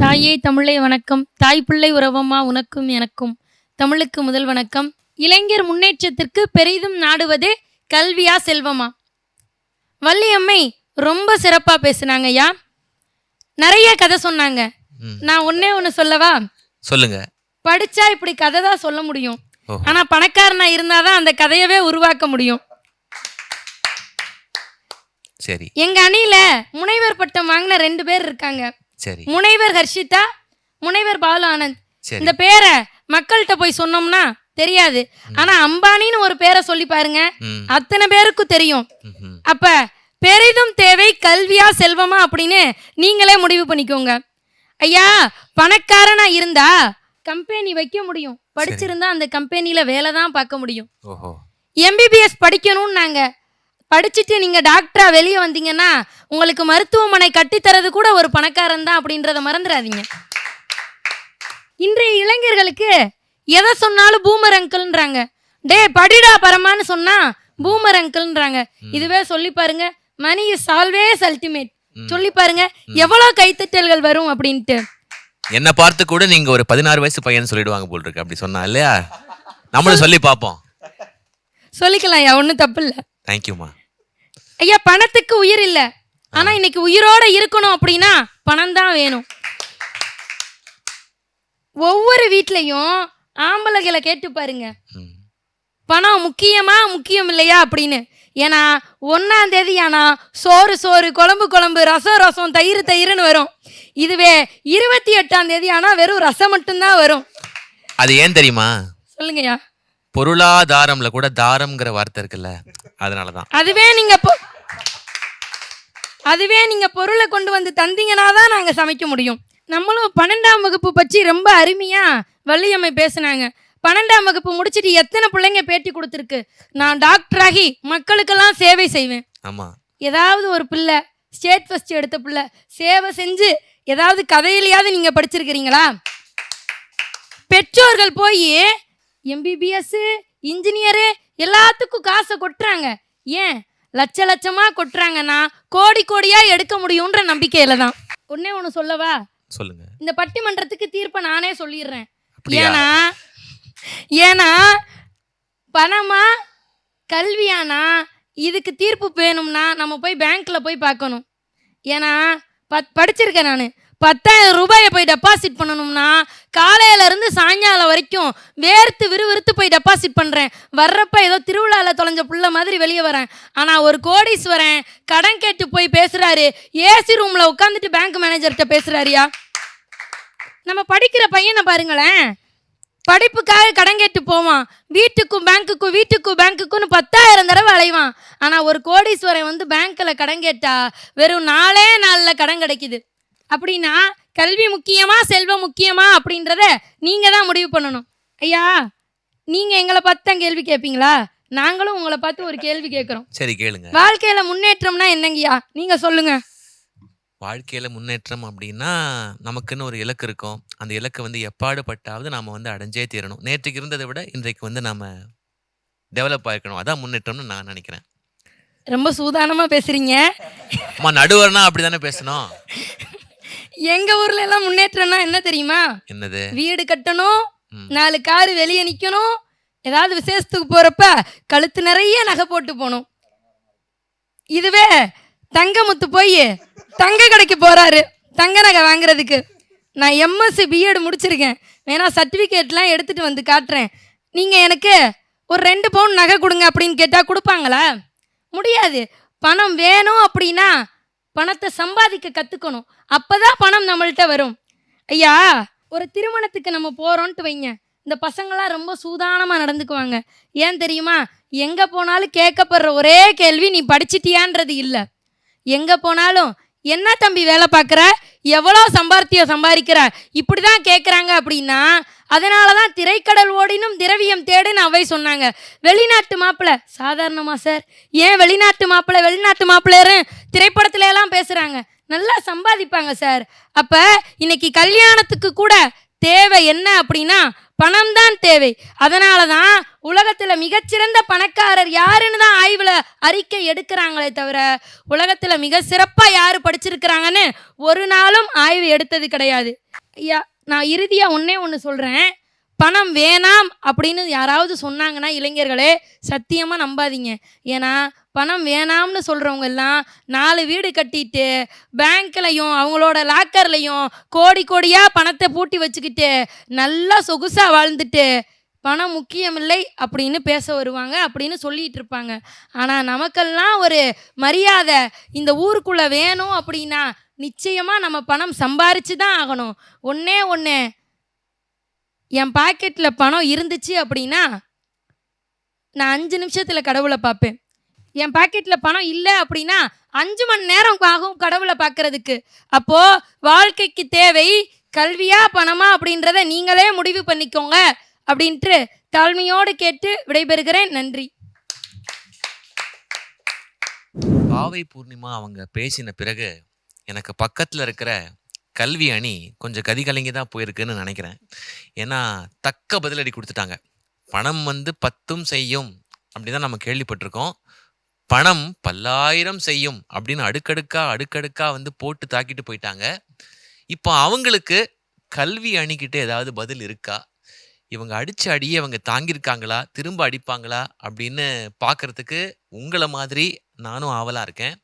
தாயே தமிழே வணக்கம். தாய் பிள்ளை உறவம்மா உனக்கும் எனக்கும். தமிழுக்கு முதல் வணக்கம். இளைஞர் முன்னேற்றத்திற்கு பெரிதும் நாடுவது கல்வியா செல்வமா? வள்ளியம்மை ரொம்ப சிறப்பா பேசுனாங்க ஐயா. நிறைய கதை சொன்னாங்க. நான் ஒன்னே ஒன்று சொல்லவா? சொல்லுங்க. படிச்சா இப்படி கதை தான் சொல்ல முடியும். ஆனா பணக்காரனா இருந்தாதான் அந்த கதையவே உருவாக்க முடியும். சரி. எங்க அணியில முனைவர் பட்டம் வாங்கின ரெண்டு பேர் இருக்காங்க. சரி. முனைவர் ஹர்ஷிதா முனைவர் பாலு ஆனந்த் சரி. இந்த பேரை மக்கள்கிட்ட போய் சொன்னோம்னா தெரியாது. ஆனா அம்பானின்னு ஒரு பேரை சொல்லி பாருங்க. ம். அத்தனை பேருக்கும் தெரியும். ம்ஹும். அப்ப பெரிதும் தேவை கல்வியா செல்வமா அப்படின்னு நீங்களே முடிவு பண்ணிக்கோங்க. ஐயா பணக்காரனா இருந்தா கம்பெனி வைக்க முடியும். படிச்சிருந்தா அந்த கம்பெனில வேலை தான் பார்க்க முடியும். ஓஹோ. எம்பிபிஎஸ் படிக்கணும்னு நாங்க படிச்சுட்டு நீங்க டாக்டரா வெளியே வந்தீங்கன்னா உங்களுக்கு மருத்துவமனை கட்டித்தரது கூட ஒரு பணக்காரன் தான் அப்படின்றத மறந்துடாதீங்க. இன்றைய இளைஞர்களுக்கு எதை சொன்னாலும் பூமர் அங்கிள்ன்றாங்க. டே படிடா பரமான்னு சொன்னா பூமர் அங்கிள்ன்றாங்க. இதுவே சொல்லி பாருங்க மணி இஸ் ஆல்வேஸ் அல்டிமேட் சொல்லி பாருங்க எவ்வளவு கைத்தட்டல்கள் வரும் அப்படின்ட்டு. என்ன பார்த்து கூட நீங்க ஒரு பதினாறு வயசு பையன் சொல்லிடுவாங்க போல் இருக்கு. அப்படி சொன்னா இல்லையா? நம்மளும் சொல்லி பார்ப்போம். சொல்லிக்கலாம் ஐயா ஒன்றும் தப்பு இல்லை. தேங்க்யூமா ஐயா பணத்துக்கு உயிர் இல்ல. ஆனா இன்னைக்கு உயிரோட இருக்கணும் அப்படின்னா பணம் தான் வேணும். ஒவ்வொரு வீட்லயும் ஆம்பளைகளை கேட்டு பாருங்க. பணம் முக்கியமா முக்கியம் இல்லையா அப்படின்னு. ஏன்னா ஒன்னாம் தேதி ஆனா சோறு சோறு குழம்பு குழம்பு ரசம் ரசம் தயிர் தயிர்னு வரும். இதுவே இருபத்தி எட்டாம் தேதி ஆனா வெறும் ரசம் மட்டும்தான் வரும். அது ஏன் தெரியுமா? சொல்லுங்கய்யா. பொருளாதாரம்ல கூட தாரம்ங்கிற வார்த்தை இருக்குல்ல அதனாலதான். அதுவே நீங்க அதுவே நீங்க பொருளை கொண்டு வந்து தந்தீங்கன்னா தான் நாங்க சமைக்க முடியும். நம்மளும் பன்னெண்டாம் வகுப்பு பற்றி ரொம்ப அருமையா வள்ளியம்மை பேசுனாங்க. பன்னெண்டாம் வகுப்பு முடிச்சிட்டு எத்தனை பிள்ளைங்க பேட்டி கொடுத்துருக்கு? நான் டாக்டராகி மக்களுக்கெல்லாம் சேவை செய்வேன். ஆமா. ஏதாவது ஒரு பிள்ளை ஸ்டேட் ஃபர்ஸ்ட் எடுத்த பிள்ளை சேவை செஞ்சு ஏதாவது கதையிலையாவது நீங்க படிச்சிருக்கிறீங்களா? பெற்றோர்கள் போய் எம்பிபிஎஸ் இன்ஜினியரு எல்லாத்துக்கும் காசை கொட்டுறாங்க. ஏன்? லட்ச லட்சமா கொட்டுறாங்கன்னா கோடி கோடியா எடுக்க முடியுன்ற நம்பிக்கையில தான். ஒன்னே ஒன்று சொல்லவா? சொல்லுங்க. இந்த பட்டிமன்றத்துக்கு தீர்ப்பை நானே சொல்லிடுறேன்? ஏன்னா ஏன்னா பணமா கல்வியானா இதுக்கு தீர்ப்பு வேணும்னா நம்ம போய் பேங்க்ல போய் பார்க்கணும். ஏன்னா பத் படிச்சிருக்கேன் நான். பத்தாயிரம் ரூபாயை போய் டெபாசிட் பண்ணணும்னா காலையில இருந்து சாயங்காலம் வரைக்கும் வேர்த்து விறுவிறுத்து போய் டெபாசிட் பண்றேன். வர்றப்ப ஏதோ திருவிழாவில் தொலைஞ்ச புள்ள மாதிரி வெளியே வரேன். ஆனா ஒரு கோடீஸ்வரன் கடன் கேட்டு போய் பேசுறாரு. ஏசி ரூம்ல உட்காந்துட்டு பேங்க் மேனேஜர்கிட்ட பேசுறாருயா? நம்ம படிக்கிற பையனை பாருங்களேன். படிப்புக்காக கடன் கேட்டு போவான். வீட்டுக்கும் பேங்க்குக்கும் வீட்டுக்கும் பேங்க்குக்குன்னு பத்தாயிரம் தடவை அலைவான். ஆனால் ஒரு கோடீஸ்வரன் வந்து பேங்க்கில் கடன் கேட்டா வெறும் நாலே நாளில் கடன் கிடைக்குது. அப்படின்னா கல்வி முக்கியமா செல்வம் முக்கியமா அப்படின்றத நீங்கள் தான் முடிவு பண்ணணும். ஐயா நீங்கள் எங்களை பார்த்து தான் கேள்வி கேட்பீங்களா நாங்களும் உங்களை பார்த்து ஒரு கேள்வி கேட்குறோம். சரி கேளுங்க. வாழ்க்கையில் முன்னேற்றம்னா என்னங்கய்யா? நீங்கள் சொல்லுங்க. வாழ்க்கையில முன்னேற்றம் அப்படின்னா நமக்குன்னு ஒரு இலக்கு இருக்கும். அந்த இலக்கை வந்து எப்பாடுபட்டாவது நாம வந்து அடைஞ்சே தீரணும். நேற்றுக்கு இருந்ததை விட இன்றைக்கு வந்து நாம டெவலப் ஆயிருக்கணும். அதான் முன்னேற்றம்னு நான் நினைக்கிறேன். ரொம்ப சூதானமாக பேசுகிறீங்க அம்மா நடுவர்னா அப்படிதானே பேசணும். எங்க ஊர்ல எல்லாம் முன்னேற்றம்னா என்ன தெரியுமா? என்னது? வீடு கட்டணும். நாலு காரு வெளியே நிக்கணும் ஏதாவது விசேஷத்துக்கு போறப்ப கழுத்து நிறைய நகை போட்டு போகணும். இதுவே தங்கமுத்து போய் தங்க கடைக்கு போறாரு தங்க நகை வாங்குறதுக்கு. நான் எம்எஸ்சி பிஎட் முடிச்சிருக்கேன். வேணா சர்டிஃபிகேட்லாம் எடுத்துட்டு வந்து காட்டுறேன். நீங்க எனக்கு ஒரு ரெண்டு பவுன் நகை கொடுங்க அப்படின்னு கேட்டா கொடுப்பாங்களா? முடியாது. பணம் வேணும் அப்படின்னா பணத்தை சம்பாதிக்க கற்றுக்கணும் அப்போ தான் பணம் நம்மள்கிட்ட வரும். ஐயா ஒரு திருமணத்துக்கு நம்ம போகிறோன்ட்டு வைங்க. இந்த பசங்களாம் ரொம்ப சூதானமாக நடந்துக்குவாங்க. ஏன் தெரியுமா? எங்கே போனாலும் கேட்கப்படுற ஒரே கேள்வி நீ படிச்சிட்டியான்றது இல்லை. எங்கே போனாலும் என்ன தம்பி வேலை பார்க்குற? எவ்வளோ சம்பாத்தியம் சம்பாதிக்கிற? இப்படி தான் கேட்குறாங்க அப்படின்னா அதனால தான் திரைக்கடல் ஓடினும் திரவியம் தேடுன்னு அவை சொன்னாங்க. வெளிநாட்டு மாப்பிள்ளை சாதாரணமா சார்? ஏன் வெளிநாட்டு மாப்பிள்ளை வெளிநாட்டு மாப்பிள்ளையரு? திரைப்படத்தில் நல்லா சம்பாதிப்பாங்க சார். அப்போ இன்னைக்கு கல்யாணத்துக்கு கூட தேவை என்ன அப்படின்னா பணம் தான் தேவை. அதனால தான் உலகத்தில் மிகச்சிறந்த பணக்காரர் யாருன்னு தான் ஆய்வில் அறிக்கை எடுக்கிறாங்களே தவிர உலகத்தில் மிக சிறப்பாக யார் படிச்சிருக்கிறாங்கன்னு ஒரு நாளும் ஆய்வு எடுத்தது கிடையாது. ஐயா நான் இறுதியாக ஒன்றே ஒன்று சொல்கிறேன் பணம் வேணாம் அப்படின்னு யாராவது சொன்னாங்கன்னா இளைஞர்களே சத்தியமாக நம்பாதீங்க. ஏன்னா பணம் வேணாம்னு சொல்கிறவங்க எல்லாம் நாலு வீடு கட்டிட்டு பேங்க்லையும் அவங்களோட லாக்கர்லையும் கோடி கோடியாக பணத்தை பூட்டி வச்சுக்கிட்டு நல்லா சொகுசாக வாழ்ந்துட்டு பணம் முக்கியமில்லை அப்படின்னு பேச வருவாங்க அப்படின்னு சொல்லிகிட்டு இருப்பாங்க. ஆனால் நமக்கெல்லாம் ஒரு மரியாதை இந்த ஊருக்குள்ளே வேணும் அப்படின்னா நிச்சயமாக நம்ம பணம் சம்பாரிச்சு தான் ஆகணும். ஒன்றே ஒன்று என் பாக்கெட்டில் பணம் இருந்துச்சு அப்படின்னா நான் அஞ்சு நிமிஷத்தில் கடவுளை பார்ப்பேன். என் பாக்கெட்டில் பணம் இல்லை அப்படின்னா அஞ்சு மணி நேரம் ஆகும் கடவுளை பார்க்கறதுக்கு. அப்போ வாழ்க்கைக்கு தேவை கல்வியா பணமா அப்படின்றத நீங்களே முடிவு பண்ணிக்கோங்க அப்படின்ட்டு தாழ்மையோடு கேட்டு விடைபெறுகிறேன். நன்றி. பாவை பூர்ணிமா அவங்க பேசின பிறகு எனக்கு பக்கத்தில் இருக்கிற கல்வி அணி கொஞ்சம் கதி கலங்கி தான் போயிருக்குன்னு நினைக்கிறேன். ஏன்னா தக்க பதிலடி கொடுத்துட்டாங்க. பணம் வந்து பத்தும் செய்யும் அப்படிதான் நம்ம கேள்விப்பட்டிருக்கோம். பணம் பல்லாயிரம் செய்யும் அப்படின்னு அடுக்கடுக்கா அடுக்கடுக்கா வந்து போட்டு தாக்கிட்டு போயிட்டாங்க. இப்போ அவங்களுக்கு கல்வி அணிக்கிட்ட ஏதாவது பதில் இருக்கா? இவங்க அடிச்ச அடியே அவங்க தாங்கியிருக்காங்களா? திரும்ப அடிப்பாங்களா? அப்படின்னு பார்க்கறதுக்கு உங்களை மாதிரி நானும் ஆவலாக இருக்கேன்.